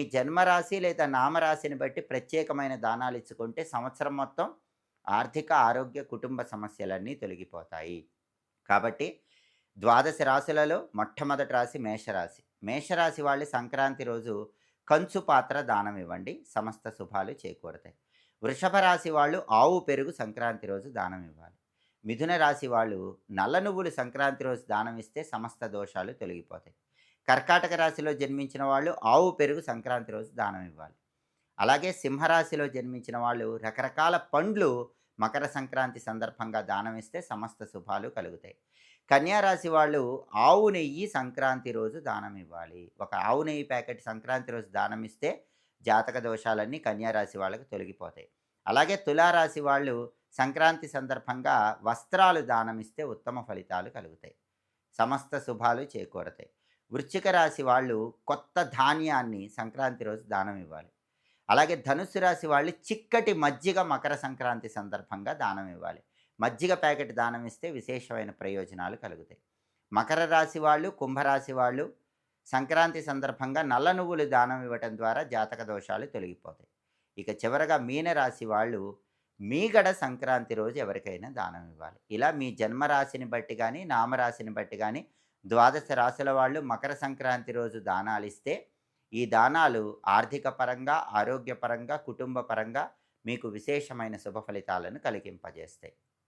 ఈ జన్మరాశి లేదా నామరాశిని బట్టి ప్రత్యేకమైన దానాలు ఇచ్చుకుంటే సంవత్సరం మొత్తం ఆర్థిక ఆరోగ్య కుటుంబ సమస్యలన్నీ తొలగిపోతాయి. కాబట్టి ద్వాదశ రాశులలో మొట్టమొదటి రాశి మేషరాశి. మేషరాశి వాళ్ళు సంక్రాంతి రోజు కంచు పాత్ర దానం ఇవ్వండి. సమస్త శుభాలు చేకూరతాయి. వృషభ రాశి వాళ్ళు ఆవు పెరుగు సంక్రాంతి రోజు దానం ఇవ్వాలి. మిథున రాశి వాళ్ళు నల్ల నువ్వులు సంక్రాంతి రోజు దానం ఇస్తే సమస్త దోషాలు తొలగిపోతాయి. కర్కాటక రాశిలో జన్మించిన వాళ్ళు ఆవు పెరుగు సంక్రాంతి రోజు దానం ఇవ్వాలి. అలాగే సింహరాశిలో జన్మించిన వాళ్ళు రకరకాల పండ్లు మకర సంక్రాంతి సందర్భంగా దానం ఇస్తే సమస్త శుభాలు కలుగుతాయి. కన్యారాశి వాళ్ళు ఆవు నెయ్యి సంక్రాంతి రోజు దానం ఇవ్వాలి. ఒక ఆవు నెయ్యి ప్యాకెట్ సంక్రాంతి రోజు దానం ఇస్తే జాతక దోషాలన్నీ కన్యారాశి వాళ్ళకు తొలగిపోతాయి. అలాగే తులారాశి వాళ్ళు సంక్రాంతి సందర్భంగా వస్త్రాలు దానం ఇస్తే ఉత్తమ ఫలితాలు కలుగుతాయి. సమస్త శుభాలు చేకూరతాయి. వృశ్చిక రాశి వాళ్ళు కొత్త ధాన్యాన్ని సంక్రాంతి రోజు దానం ఇవ్వాలి. అలాగే ధనుస్సు రాశి వాళ్ళు చిక్కటి మజ్జిగ మకర సంక్రాంతి సందర్భంగా దానం ఇవ్వాలి. మజ్జిగ ప్యాకెట్ దానం ఇస్తే విశేషమైన ప్రయోజనాలు కలుగుతాయి. మకర రాశి వాళ్ళు కుంభరాశి వాళ్ళు సంక్రాంతి సందర్భంగా నల్ల నువ్వులు దానం ఇవ్వటం ద్వారా జాతక దోషాలు తొలగిపోతాయి. ఇక చివరగా మీనరాశి వాళ్ళు మీగడ సంక్రాంతి రోజు ఎవరికైనా దానం ఇవ్వాలి. ఇలా మీ జన్మరాశిని బట్టి కానీ నామరాశిని బట్టి కానీ ద్వాదశ రాశుల వాళ్ళు మకర సంక్రాంతి రోజు దానాలు ఇస్తే ఈ దానాలు ఆర్థిక పరంగా ఆరోగ్యపరంగా కుటుంబ పరంగా మీకు విశేషమైన శుభ ఫలితాలను కలిగింపజేస్తాయి.